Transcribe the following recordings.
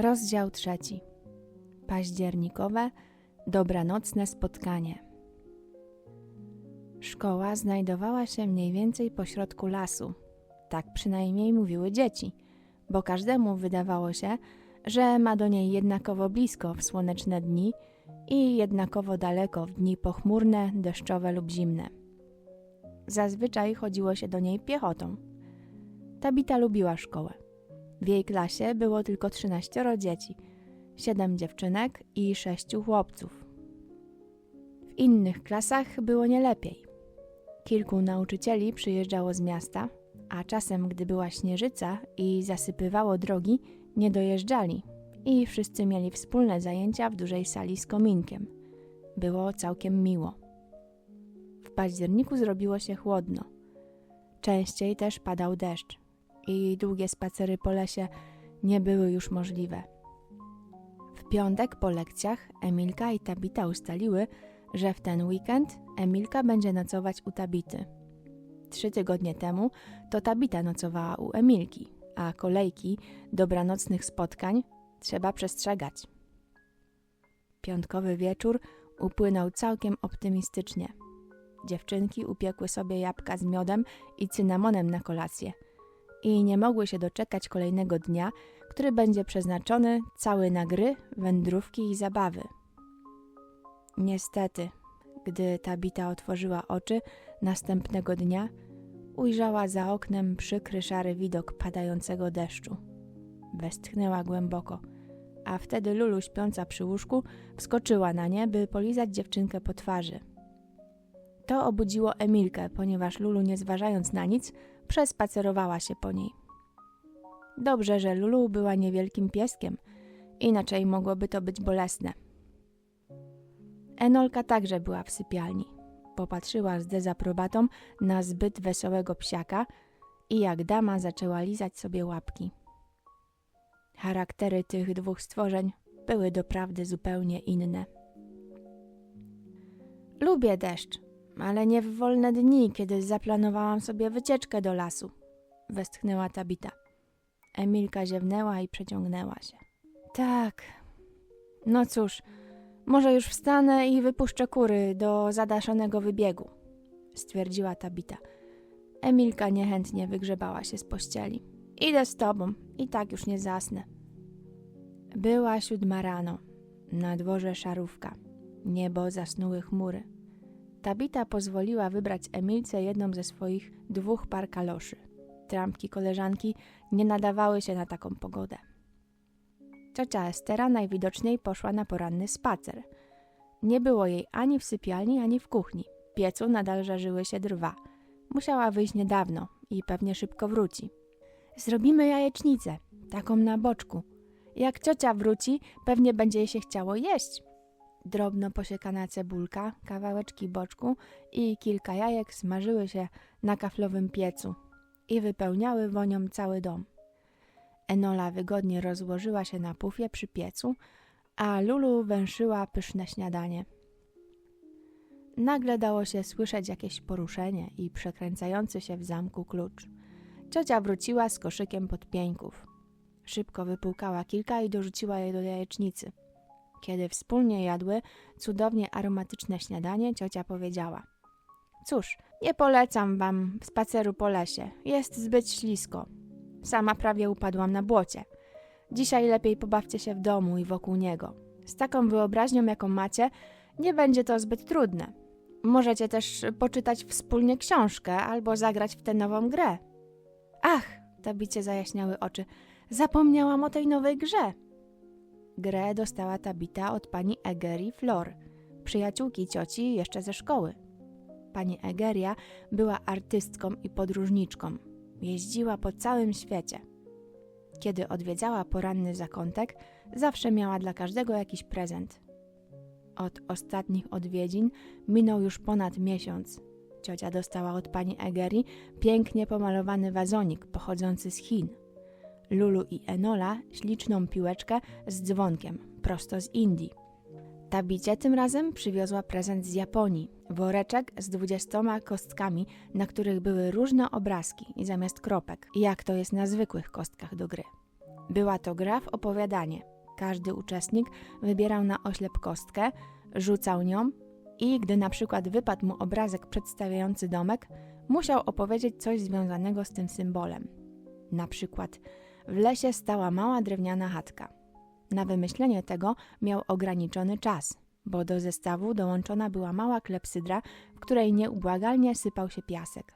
Rozdział trzeci. Październikowe, dobranocne spotkanie. Szkoła znajdowała się mniej więcej pośrodku lasu. Tak przynajmniej mówiły dzieci, bo każdemu wydawało się, że ma do niej jednakowo blisko w słoneczne dni i jednakowo daleko w dni pochmurne, deszczowe lub zimne. Zazwyczaj chodziło się do niej piechotą. Tabita lubiła szkołę. W jej klasie było tylko 13 dzieci, 7 dziewczynek i 6 chłopców. W innych klasach było nie lepiej. Kilku nauczycieli przyjeżdżało z miasta, a czasem, gdy była śnieżyca i zasypywało drogi, nie dojeżdżali i wszyscy mieli wspólne zajęcia w dużej sali z kominkiem. Było całkiem miło. W październiku zrobiło się chłodno. Częściej też padał deszcz i długie spacery po lesie nie były już możliwe. W piątek po lekcjach Emilka i Tabita ustaliły, że w ten weekend Emilka będzie nocować u Tabity. Trzy tygodnie temu to Tabita nocowała u Emilki, a kolejki dobranocnych spotkań trzeba przestrzegać. Piątkowy wieczór upłynął całkiem optymistycznie. Dziewczynki upiekły sobie jabłka z miodem i cynamonem na kolację i nie mogły się doczekać kolejnego dnia, który będzie przeznaczony cały na gry, wędrówki i zabawy. Niestety, gdy Tabita otworzyła oczy następnego dnia, ujrzała za oknem przykry szary widok padającego deszczu. Westchnęła głęboko, a wtedy Lulu śpiąca przy łóżku wskoczyła na nie, by polizać dziewczynkę po twarzy. To obudziło Emilkę, ponieważ Lulu, nie zważając na nic, przespacerowała się po niej. Dobrze, że Lulu była niewielkim pieskiem, inaczej mogłoby to być bolesne. Enolka także była w sypialni. Popatrzyła z dezaprobatą na zbyt wesołego psiaka i jak dama zaczęła lizać sobie łapki. Charaktery tych dwóch stworzeń były doprawdy zupełnie inne. Lubię deszcz, ale nie w wolne dni, kiedy zaplanowałam sobie wycieczkę do lasu, westchnęła Tabita. Emilka ziewnęła i przeciągnęła się. Tak. No cóż, może już wstanę i wypuszczę kury do zadaszonego wybiegu, stwierdziła Tabita. Emilka niechętnie wygrzebała się z pościeli. Idę z tobą, i tak już nie zasnę. Była siódma rano. Na dworze szarówka. Niebo zasnuły chmury. Tabita pozwoliła wybrać Emilce jedną ze swoich dwóch par kaloszy. Trampki koleżanki nie nadawały się na taką pogodę. Ciocia Estera najwidoczniej poszła na poranny spacer. Nie było jej ani w sypialni, ani w kuchni. W piecu nadal żarzyły się drwa. Musiała wyjść niedawno i pewnie szybko wróci. Zrobimy jajecznicę, taką na boczku. Jak ciocia wróci, pewnie będzie jej się chciało jeść. Drobno posiekana cebulka, kawałeczki boczku i kilka jajek smażyły się na kaflowym piecu i wypełniały wonią cały dom. Enola wygodnie rozłożyła się na pufie przy piecu, a Lulu węszyła pyszne śniadanie. Nagle dało się słyszeć jakieś poruszenie i przekręcający się w zamku klucz. Ciocia wróciła z koszykiem podpieńków. Szybko wypłukała kilka i dorzuciła je do jajecznicy. Kiedy wspólnie jadły cudownie aromatyczne śniadanie, ciocia powiedziała: Cóż, nie polecam wam spaceru po lesie. Jest zbyt ślisko. Sama prawie upadłam na błocie. Dzisiaj lepiej pobawcie się w domu i wokół niego. Z taką wyobraźnią, jaką macie, nie będzie to zbyt trudne. Możecie też poczytać wspólnie książkę albo zagrać w tę nową grę. Ach, tabicie zajaśniały oczy. Zapomniałam o tej nowej grze. Grę dostała Tabita od pani Egeri Flor, przyjaciółki cioci jeszcze ze szkoły. Pani Egeria była artystką i podróżniczką. Jeździła po całym świecie. Kiedy odwiedzała poranny zakątek, zawsze miała dla każdego jakiś prezent. Od ostatnich odwiedzin minął już ponad miesiąc. Ciocia dostała od pani Egeri pięknie pomalowany wazonik pochodzący z Chin. Lulu i Enola śliczną piłeczkę z dzwonkiem, prosto z Indii. Tabicie tym razem przywiozła prezent z Japonii, woreczek z dwudziestoma kostkami, na których były różne obrazki zamiast kropek, jak to jest na zwykłych kostkach do gry. Była to gra w opowiadanie. Każdy uczestnik wybierał na oślep kostkę, rzucał nią i gdy na przykład wypadł mu obrazek przedstawiający domek, musiał opowiedzieć coś związanego z tym symbolem. Na przykład w lesie stała mała drewniana chatka. Na wymyślenie tego miał ograniczony czas, bo do zestawu dołączona była mała klepsydra, w której nieubłagalnie sypał się piasek.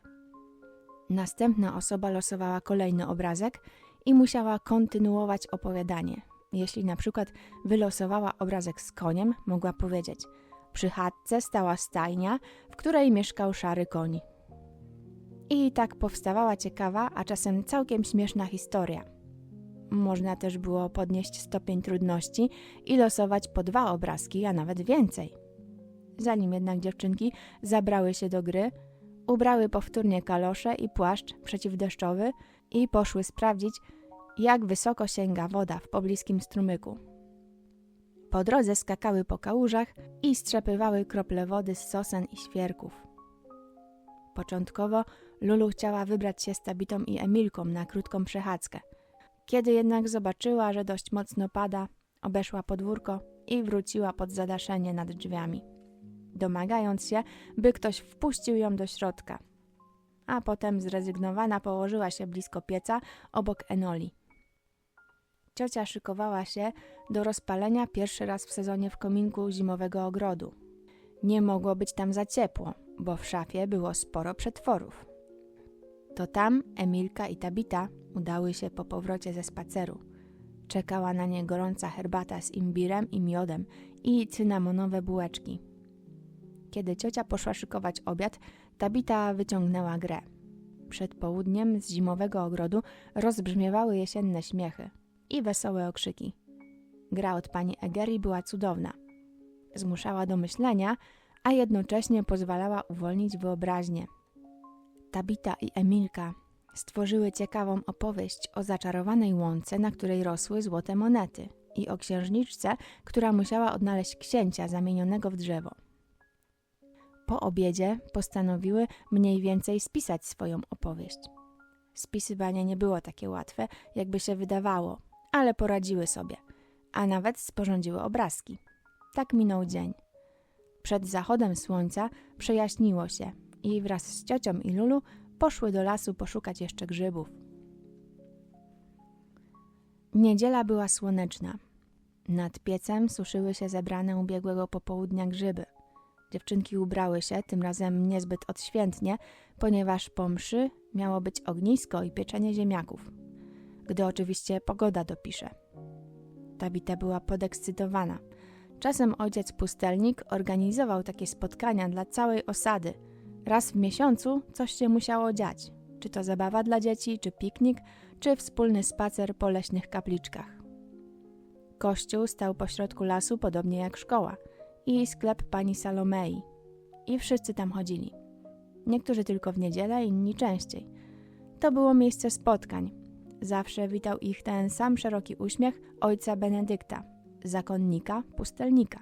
Następna osoba losowała kolejny obrazek i musiała kontynuować opowiadanie. Jeśli na przykład wylosowała obrazek z koniem, mogła powiedzieć: Przy chatce stała stajnia, w której mieszkał szary koń. I tak powstawała ciekawa, a czasem całkiem śmieszna historia. Można też było podnieść stopień trudności i losować po dwa obrazki, a nawet więcej. Zanim jednak dziewczynki zabrały się do gry, ubrały powtórnie kalosze i płaszcz przeciwdeszczowy i poszły sprawdzić, jak wysoko sięga woda w pobliskim strumyku. Po drodze skakały po kałużach i strzepywały krople wody z sosen i świerków. Początkowo Lulu chciała wybrać się z Tabitą i Emilką na krótką przechadzkę. Kiedy jednak zobaczyła, że dość mocno pada, obeszła podwórko i wróciła pod zadaszenie nad drzwiami, domagając się, by ktoś wpuścił ją do środka. A potem zrezygnowana położyła się blisko pieca obok Enoli. Ciocia szykowała się do rozpalenia pierwszy raz w sezonie w kominku zimowego ogrodu. Nie mogło być tam za ciepło, bo w szafie było sporo przetworów. To tam Emilka i Tabita udały się po powrocie ze spaceru. Czekała na nie gorąca herbata z imbirem i miodem i cynamonowe bułeczki. Kiedy ciocia poszła szykować obiad, Tabita wyciągnęła grę. Przed południem z zimowego ogrodu rozbrzmiewały jesienne śmiechy i wesołe okrzyki. Gra od pani Egeri była cudowna. Zmuszała do myślenia, a jednocześnie pozwalała uwolnić wyobraźnię. Tabita i Emilka stworzyły ciekawą opowieść o zaczarowanej łące, na której rosły złote monety i o księżniczce, która musiała odnaleźć księcia zamienionego w drzewo. Po obiedzie postanowiły mniej więcej spisać swoją opowieść. Spisywanie nie było takie łatwe, jakby się wydawało, ale poradziły sobie, a nawet sporządziły obrazki. Tak minął dzień. Przed zachodem słońca przejaśniło się i wraz z ciocią i Lulu poszły do lasu poszukać jeszcze grzybów. Niedziela była słoneczna. Nad piecem suszyły się zebrane ubiegłego popołudnia grzyby. Dziewczynki ubrały się, tym razem niezbyt odświętnie, ponieważ po mszy miało być ognisko i pieczenie ziemniaków. Gdy oczywiście pogoda dopisze. Tabita była podekscytowana. Czasem ojciec pustelnik organizował takie spotkania dla całej osady – Raz w miesiącu coś się musiało dziać, czy to zabawa dla dzieci, czy piknik, czy wspólny spacer po leśnych kapliczkach. Kościół stał pośrodku lasu, podobnie jak szkoła, i sklep pani Salomei. I wszyscy tam chodzili. Niektórzy tylko w niedzielę, inni częściej. To było miejsce spotkań. Zawsze witał ich ten sam szeroki uśmiech ojca Benedykta, zakonnika, pustelnika.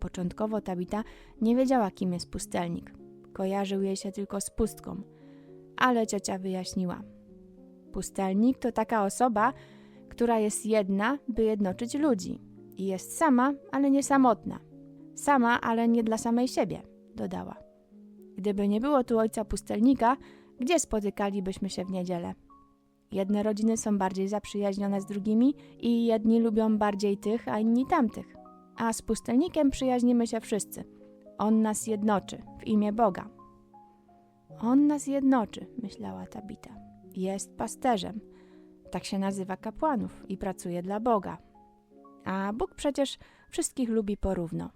Początkowo Tabita nie wiedziała, kim jest pustelnik kojarzył jej się tylko z pustką, ale ciocia wyjaśniła. Pustelnik to taka osoba, która jest jedna, by jednoczyć ludzi. I jest sama, ale nie samotna. Sama, ale nie dla samej siebie, dodała. Gdyby nie było tu ojca pustelnika, gdzie spotykalibyśmy się w niedzielę? Jedne rodziny są bardziej zaprzyjaźnione z drugimi i jedni lubią bardziej tych, a inni tamtych. A z pustelnikiem przyjaźnimy się wszyscy – on nas jednoczy w imię Boga. On nas jednoczy, myślała Tabita. Jest pasterzem. Tak się nazywa kapłanów i pracuje dla Boga. A Bóg przecież wszystkich lubi porówno.